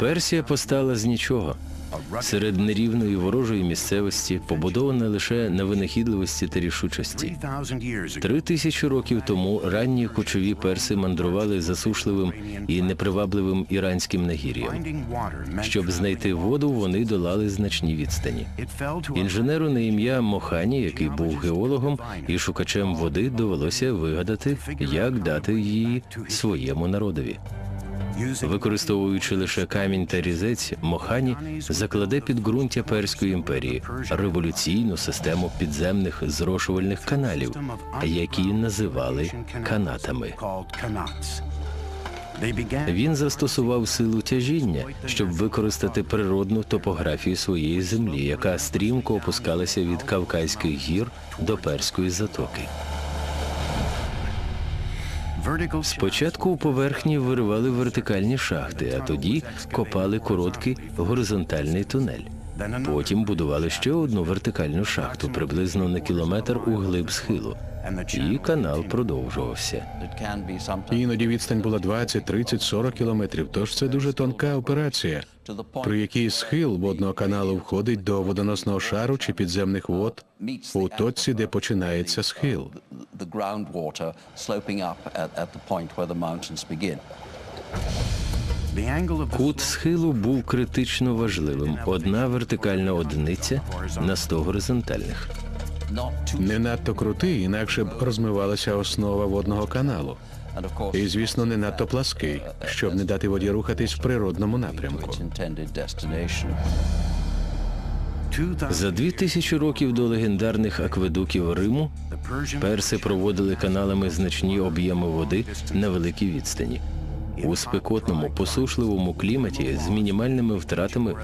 Персія постала з нічого. Серед нерівної ворожої місцевості, побудована лише на винахідливості та рішучості. Три тисячі років тому ранні кочові перси мандрували засушливим і непривабливим іранським нагір'ям. Щоб знайти воду, вони долали значні відстані. Інженеру на ім'я Мохані, який був геологом і шукачем води, довелося вигадати, як дати її своєму народові. Використовуючи лише камінь та різець, Мохані закладе підґрунтя Перської імперії, революційну систему підземних зрошувальних каналів, які називали канатами. Він застосував силу тяжіння, щоб використати природну топографію своєї землі, яка стрімко опускалася від Кавказьких гір до Перської затоки. Спочатку у поверхні виривали вертикальні шахти, а тоді копали короткий горизонтальний тунель. Потім будували ще одну вертикальну шахту приблизно на кілометр у глиб схилу. І канал продовжувався. Іноді відстань була 20, 30, 40 кілометрів, тож це дуже тонка операція, при якій схил водного каналу входить до водоносного шару чи підземних вод у точці, де починається схил. The groundwater sloping up at, at the point where the mountains begin. Кут схилу був критично важливим. Одна вертикальна одиниця на 100 горизонтальних. Не надто крутий, інакше б розмивалася основа водного каналу. І, звісно, не надто плаский, щоб не дати воді рухатись в природному напрямку. За дві тисячі років до легендарних акведуків Риму перси проводили каналами значні об'єми води на великій відстані. У спекотному посушливому кліматі з мінімальними втратами